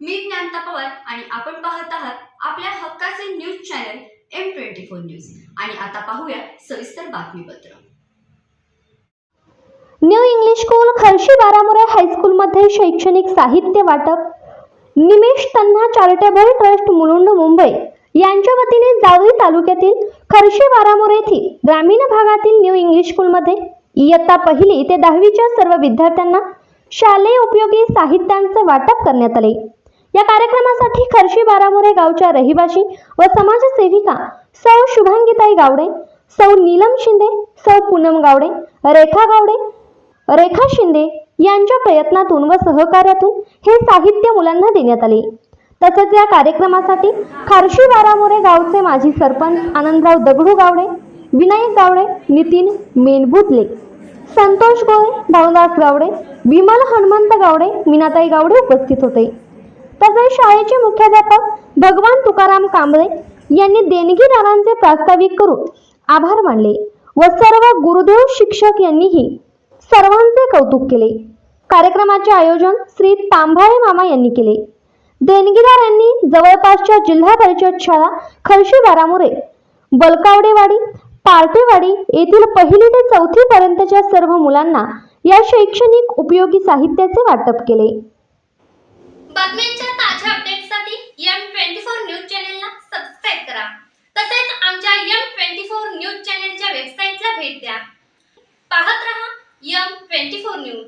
मी ज्ञानता पवार आणि आपण पाहत आहात आपल्या हक्काचे news channel M twenty four news. आणि आता पाहूया सविस्तर बातमीपत्र. New English school Kharshi Baramure हायस्कूलमध्ये शैक्षणिक साहित्य वाटप. निमेश तन्हा चॅरिटेबल ट्रस्ट मुलुंड मुंबई. यांच्या वतीने जावळी तालुक्यातील खर्शी वारामोर येथील ग्रामीण भागातील न्यू इंग्लिश स्कूलमध्ये इयत्ता पहिली ते दहावीच्या सर्व विद्यार्थ्यांना शालेय उपयोगी साहित्यांचं वाटप करण्यात आले. या कार्यक्रमासाठी खर्शी बारामोरे गावच्या रहिवासी व समाजसेविका सौ शुभांगीताई गावडे सौ नीलम शिंदे सौ पूनम गावडे रेखा गावडे रेखा शिंदे यांच्या प्रयत्नातून व सहकार्यातून हे साहित्य मुलांना देण्यात आले. तसंच या कार्यक्रमासाठी खारशी बारामोरे गावचे माजी सरपंच आनंदराव दगडू गावडे विनायक गावडे नितीन मेनबुतले संतोष गोळे भाऊदास गावडे विमल हनुमंत गावडे मीनाताई गावडे उपस्थित होते. तसेच शाळेचे मुख्याध्यापक भगवान तुकाराम कांबळे यांनी देणगीदारांचे प्रास्ताविक करून आभार मानले व सर्व गुरुदेव शिक्षक यांनीही सर्वांचे कौतुक केले. कार्यक्रमाचे आयोजन श्री तांभाळे मामा यांनी केले. देणगीदारांनी जवळपासच्या जिल्हा परिषद शाळा खर्शी बारामुरे बलकावडेवाडी पार्टेवाडी येथील पहिली ते चौथी पर्यंतच्या सर्व मुलांना या शैक्षणिक उपयोगी साहित्याचे वाटप केले. बातम्यांच्या 24 News.